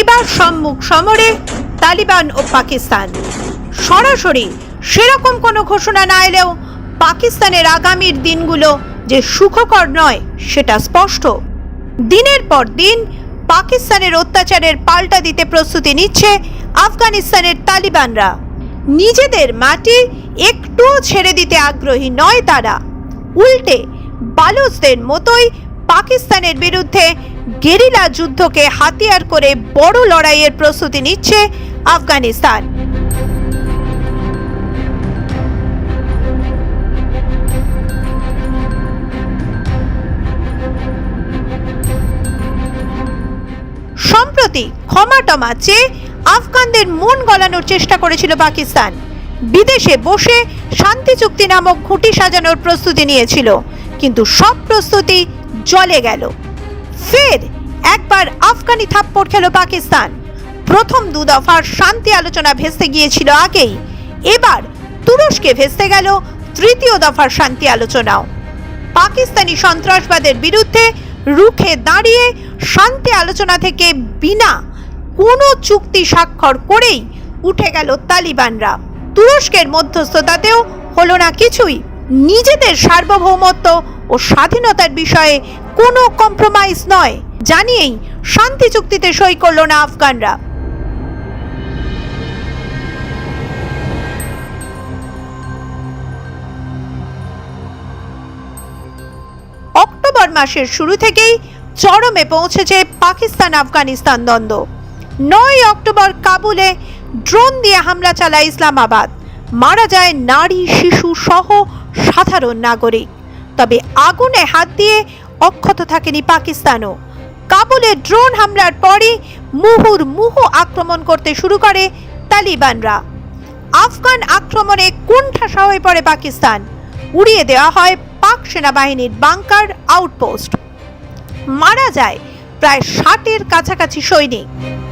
এবার সম্মুখ সমরে তালিবান ও পাকিস্তান। সরাসরি সেরকম কোনো ঘোষণা না এলেও পাকিস্তানের আগামীর দিনগুলো যে সুখকর নয়, সেটা স্পষ্ট। দিনের পর দিন পাকিস্তানের অত্যাচারের পাল্টা দিতে প্রস্তুতি নিচ্ছে আফগানিস্তানের তালিবানরা। নিজেদের মাটি একটুও ছেড়ে দিতে আগ্রহী নয় তারা। উল্টে বালুচদের মতোই পাকিস্তানের বিরুদ্ধে গেরিলা যুদ্ধকে হাতিয়ার করে বড় লড়াইয়ের প্রস্তুতি নিচ্ছে আফগানিস্তান। সম্প্রতি ক্ষমা টমা চেয়ে আফগানদের মন গলানোর চেষ্টা করেছিল পাকিস্তান। বিদেশে বসে শান্তি চুক্তি নামক ঘুঁটি সাজানোর প্রস্তুতি নিয়েছিল। কিন্তু সব প্রস্তুতি জলে গেল। ফের একবার আফগানি থাপ্পড় খেল পাকিস্তান। প্রথম দু দফার শান্তি আলোচনা ভেস্তে গিয়েছিল আগেই। এবার তুরস্কে ভেস্তে গেল তৃতীয় দফার শান্তি আলোচনাও। পাকিস্তানি সন্ত্রাসবাদের বিরুদ্ধে রুখে দাঁড়িয়ে শান্তি আলোচনা থেকে বিনা কোনো চুক্তি স্বাক্ষর করেই উঠে গেল তালিবানরা। তুরস্কের মধ্যস্থতাতেও হলো না কিছুই। নিজেদের সার্বভৌমত্ব ও স্বাধীনতার বিষয়ে কোনো কম্প্রোমাইজ নয়, জানিয়েই শান্তি চুক্তিতে সই করল না আফগানরা। অক্টোবর মাসের শুরু থেকেই চরমে পৌঁছেছে পাকিস্তান আফগানিস্তান দ্বন্দ্ব। নয় অক্টোবর কাবুলে ড্রোন দিয়ে হামলা চালায় ইসলামাবাদ। মারা যায় নারী, শিশু সহ সাধারণ নাগরিক। তবে আগুনে হাত দিয়ে অক্ষত থাকেনি পাকিস্তানও। কাবুলে ড্রোন হামলার পরই মুহুর্মুহু আক্রমণ করতে শুরু করে তালিবানরা। আফগান আক্রমণে কুণ্ঠাসা হয়ে পড়ে পাকিস্তান। উড়িয়ে দেওয়া হয় পাক সেনাবাহিনীর বাংকার আউটপোস্ট। মারা যায় প্রায় ষাটের কাছাকাছি সৈনিক।